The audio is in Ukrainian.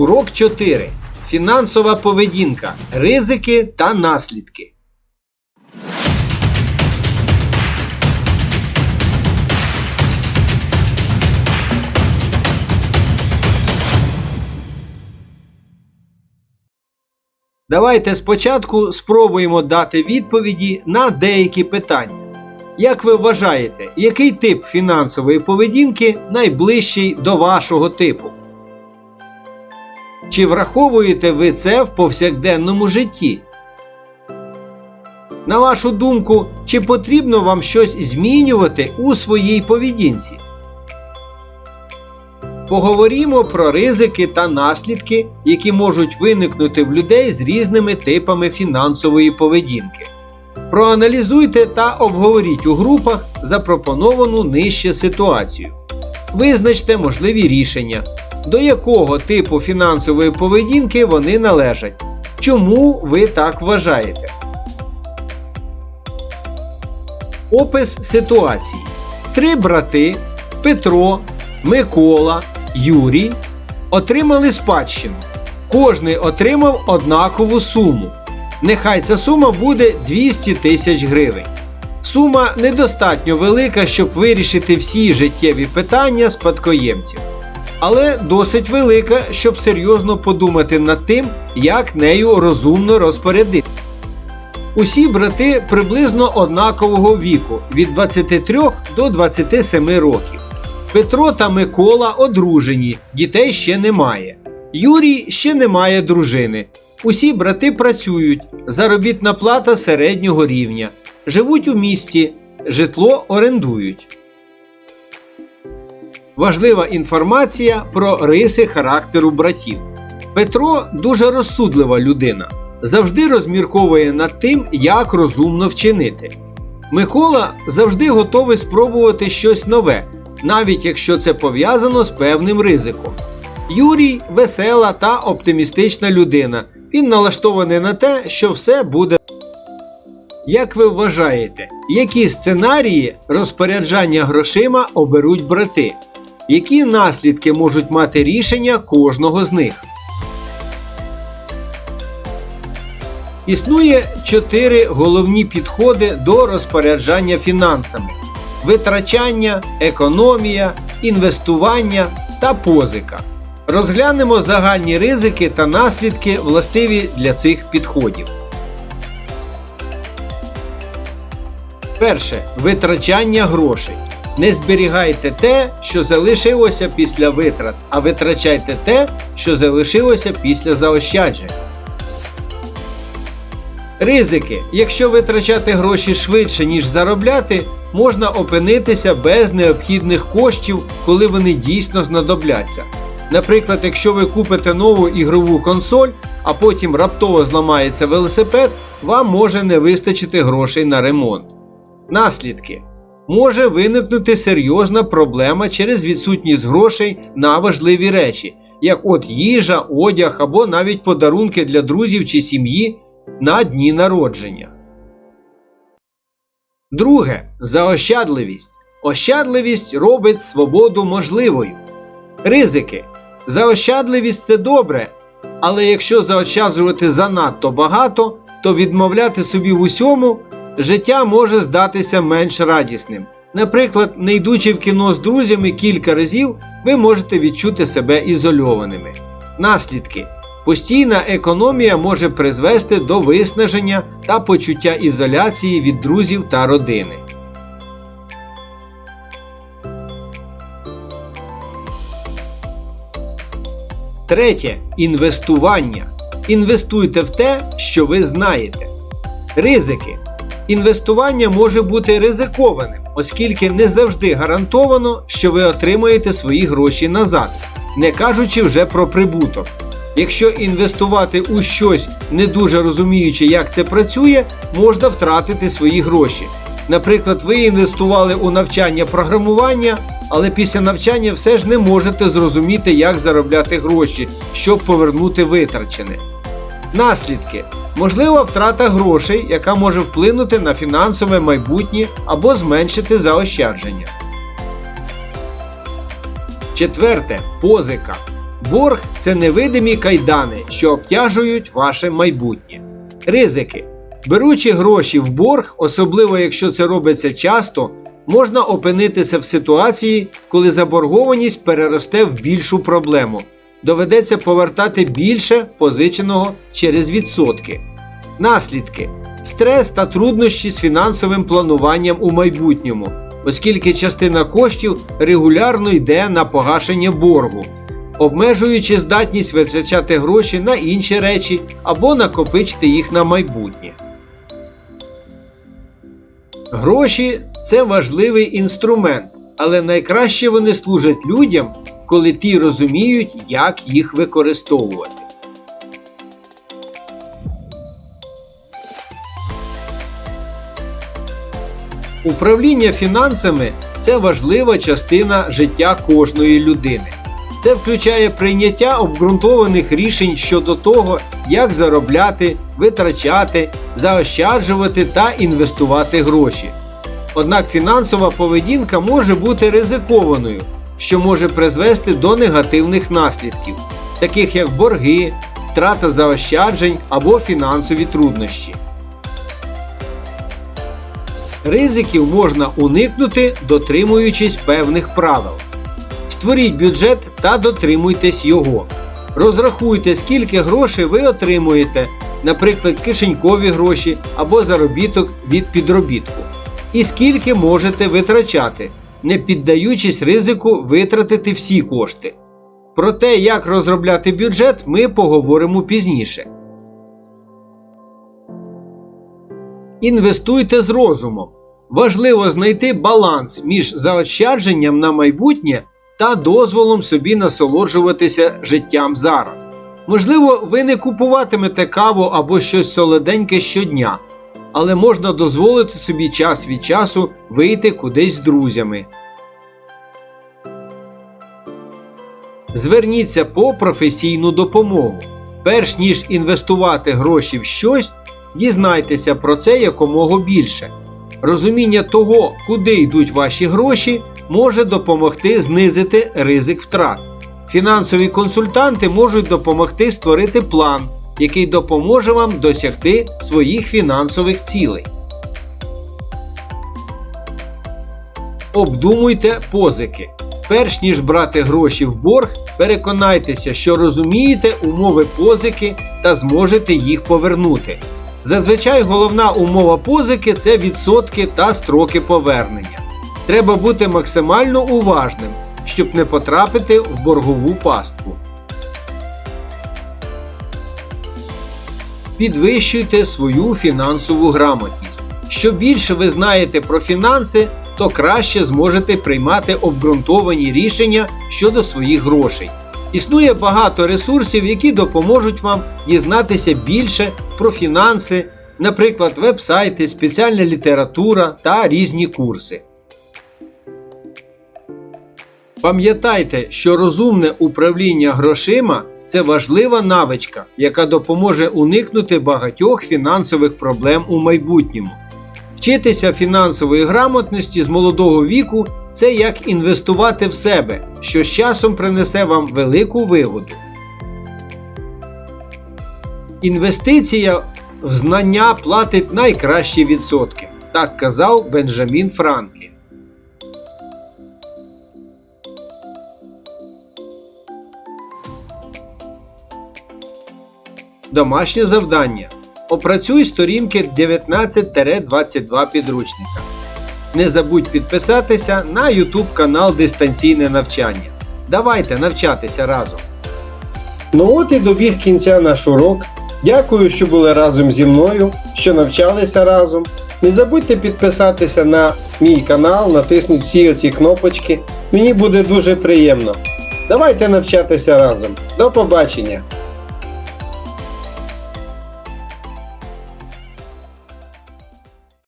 Урок 4. Фінансова поведінка. Ризики та наслідки. Давайте спочатку спробуємо дати відповіді на деякі питання. Як ви вважаєте, який тип фінансової поведінки найближчий до вашого типу? Чи враховуєте ви це в повсякденному житті? На вашу думку, чи потрібно вам щось змінювати у своїй поведінці? Поговоримо про ризики та наслідки, які можуть виникнути в людей з різними типами фінансової поведінки. Проаналізуйте та обговоріть у групах запропоновану нижче ситуацію. Визначте можливі рішення, до якого типу фінансової поведінки вони належать. Чому ви так вважаєте? Опис ситуації. Три брати Петро, Микола, Юрій отримали спадщину. Кожний отримав однакову суму. Нехай ця сума буде 200 тисяч гривень. Сума недостатньо велика, щоб вирішити всі життєві питання спадкоємців, але досить велика, щоб серйозно подумати над тим, як нею розумно розпорядити. Усі брати приблизно однакового віку від 23 до 27 років. Петро та Микола одружені, дітей ще немає. Юрій ще не має дружини. Усі брати працюють, заробітна плата середнього рівня, живуть у місті, житло орендують. Важлива інформація про риси характеру братів. Петро дуже розсудлива людина, завжди розмірковує над тим, як розумно вчинити. Микола завжди готовий спробувати щось нове, навіть якщо це пов'язано з певним ризиком. Юрій весела та оптимістична людина. Він налаштований на те, що все буде. Як ви вважаєте, які сценарії розпоряджання грошима оберуть брати? Які наслідки можуть мати рішення кожного з них? Існує чотири головні підходи до розпоряджання фінансами: витрачання, економія, інвестування та позика. Розглянемо загальні ризики та наслідки, властиві для цих підходів. Перше. Витрачання грошей. Не зберігайте те, що залишилося після витрат, а витрачайте те, що залишилося після заощаджень. Ризики. Якщо витрачати гроші швидше, ніж заробляти, можна опинитися без необхідних коштів, коли вони дійсно знадобляться. Наприклад, якщо ви купите нову ігрову консоль, а потім раптово зламається велосипед, вам може не вистачити грошей на ремонт. Наслідки. Може виникнути серйозна проблема через відсутність грошей на важливі речі, як от їжа, одяг або навіть подарунки для друзів чи сім'ї на дні народження. Друге заощадливість. Ощадливість робить свободу можливою. Ризики. Заощадливість це добре, але якщо заощаджувати занадто багато, то відмовляти собі в усьому життя може здатися менш радісним. Наприклад, не йдучи в кіно з друзями кілька разів, ви можете відчути себе ізольованими. Наслідки. Постійна економія може призвести до виснаження та почуття ізоляції від друзів та родини. Третє інвестування. Інвестуйте в те, що ви знаєте. Ризики. Інвестування може бути ризикованим, оскільки не завжди гарантовано, що ви отримаєте свої гроші назад, не кажучи вже про прибуток. Якщо інвестувати у щось, не дуже розуміючи, як це працює, можна втратити свої гроші. Наприклад, ви інвестували у навчання програмування, але після навчання все ж не можете зрозуміти, як заробляти гроші, щоб повернути витрачене. Наслідки. Можлива втрата грошей, яка може вплинути на фінансове майбутнє або зменшити заощадження. Четверте позика. Борг це невидимі кайдани, що обтяжують ваше майбутнє. Ризики. Беручи гроші в борг, особливо якщо це робиться часто, можна опинитися в ситуації, коли заборгованість переросте в більшу проблему. Доведеться повертати більше позиченого через відсотки. Наслідки: стрес та труднощі з фінансовим плануванням у майбутньому, оскільки частина коштів регулярно йде на погашення боргу, обмежуючи здатність витрачати гроші на інші речі або накопичити їх на майбутнє. Гроші це важливий інструмент, але найкраще вони служать людям, коли ті розуміють, як їх використовувати. Управління фінансами це важлива частина життя кожної людини. Це включає прийняття обґрунтованих рішень щодо того, як заробляти, витрачати, заощаджувати та інвестувати гроші. Однак фінансова поведінка може бути ризикованою, що може призвести до негативних наслідків, таких як борги, втрата заощаджень або фінансові труднощі. Ризиків можна уникнути, дотримуючись певних правил. Створіть бюджет та дотримуйтесь його. Розрахуйте, скільки грошей ви отримуєте, наприклад, кишенькові гроші або заробіток від підробітку. І скільки можете витрачати, не піддаючись ризику витратити всі кошти. Про те, як розробляти бюджет, ми поговоримо пізніше. Інвестуйте з розумом. Важливо знайти баланс між заощадженням на майбутнє та дозволом собі насолоджуватися життям зараз. Можливо, ви не купуватимете каву або щось солоденьке щодня, але можна дозволити собі час від часу вийти кудись з друзями. Зверніться по професійну допомогу. Перш ніж інвестувати гроші в щось, дізнайтеся про це якомога більше. Розуміння того, куди йдуть ваші гроші, може допомогти знизити ризик втрат. Фінансові консультанти можуть допомогти створити план, який допоможе вам досягти своїх фінансових цілей. Обдумуйте позики. Перш ніж брати гроші в борг, переконайтеся, що розумієте умови позики та зможете їх повернути. Зазвичай головна умова позики це відсотки та строки повернення. Треба бути максимально уважним, щоб не потрапити в боргову пастку. Підвищуйте свою фінансову грамотність. Що більше ви знаєте про фінанси, то краще зможете приймати обґрунтовані рішення щодо своїх грошей. Існує багато ресурсів, які допоможуть вам дізнатися більше про фінанси, наприклад, веб-сайти, спеціальна література та різні курси. Пам'ятайте, що розумне управління грошима це важлива навичка, яка допоможе уникнути багатьох фінансових проблем у майбутньому. Вчитися фінансової грамотності з молодого віку це як інвестувати в себе, що з часом принесе вам велику вигоду. Інвестиція в знання платить найкращі відсотки, так казав Бенджамін Франклін. Домашнє завдання. Опрацюй сторінки 19-22 підручника. Не забудь підписатися на YouTube канал Дистанційне навчання. Давайте навчатися разом. Ну от і добіг кінця наш урок. Дякую, що були разом зі мною, що навчалися разом. Не забудьте підписатися на мій канал, натисніть всі оці кнопочки. Мені буде дуже приємно. Давайте навчатися разом. До побачення!